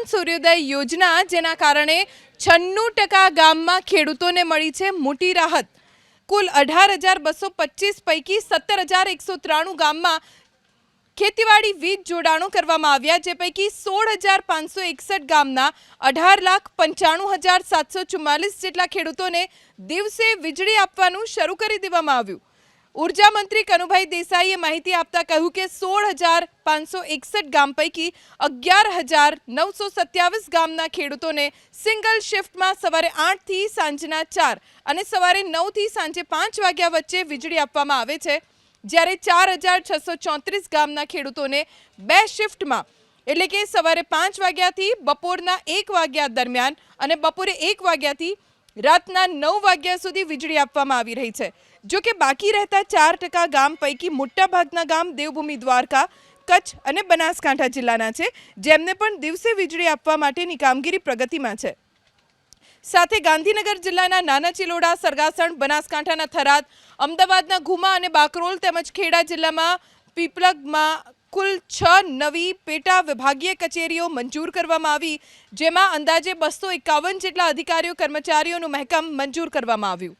કિસાન સૂર્યોદય યોજના જેના કારણે છન્નું ટકા ગામમાં ખેડૂતોને મળી છે મોટી રાહત. કુલ અઢાર હજાર બસો પચીસ પૈકી સત્તર હજાર એકસો ત્રાણું ગામમાં ખેતીવાડી વીજ જોડાણો કરવામાં આવ્યા, જે પૈકી સોળ હજાર પાંચસો એકસઠ ગામના અઢાર લાખ પંચાણું હજાર સાતસો ચુમ્માલીસ જેટલા ખેડૂતોને દિવસે વીજળી આપવાનું શરૂ કરી દેવામાં આવ્યું. ઊર્જા મંત્રી કનુભાઈ દેસાઈએ માહિતી આપતા કહ્યું કે સોળ હજાર પાંચસો એકસઠ ગામ પૈકી અગિયાર હજાર નવસો સત્યાવીસ ગામના ખેડૂતોને સિંગલ શિફ્ટમાં સવારે આઠથી સાંજના ચાર અને સવારે નવથી સાંજે પાંચ વાગ્યા વચ્ચે વીજળી આપવામાં આવે છે જ્યારે ચાર હજાર છસો ચોત્રીસ ગામના ખેડૂતોને બે શિફ્ટમાં એટલે કે સવારે પાંચ વાગ્યાથી બપોરના એક વાગ્યા દરમિયાન અને બપોરે એક વાગ્યાથી રાતના નવ વાગ્યા સુધી વીજળી આપવામાં આવી રહી છે. જો કે બાકી રહેતા ચાર ટકા ગામ પૈકી મોટાભાગના ગામ દેવભૂમિ દ્વારકા, કચ્છ અને બનાસકાંઠા જિલ્લાના છે, જેમને પણ દિવસે વીજળી આપવા માટેની કામગીરી પ્રગતિમાં છે. સાથે ગાંધીનગર જિલ્લાના નાના ચિલોડા, સરગાસણ, બનાસકાંઠાના થરાદ, અમદાવાદના ઘુમા અને બાકરોલ તેમજ ખેડા જિલ્લામાં પીપલગમાં કુલ છ નવી પેટા વિભાગીય કચેરીઓ મંજૂર કરવામાં આવી, જેમાં અંદાજે બસો એકાવન જેટલા અધિકારીઓ, કર્મચારીઓનું મહેકમ મંજૂર કરવામાં આવ્યું.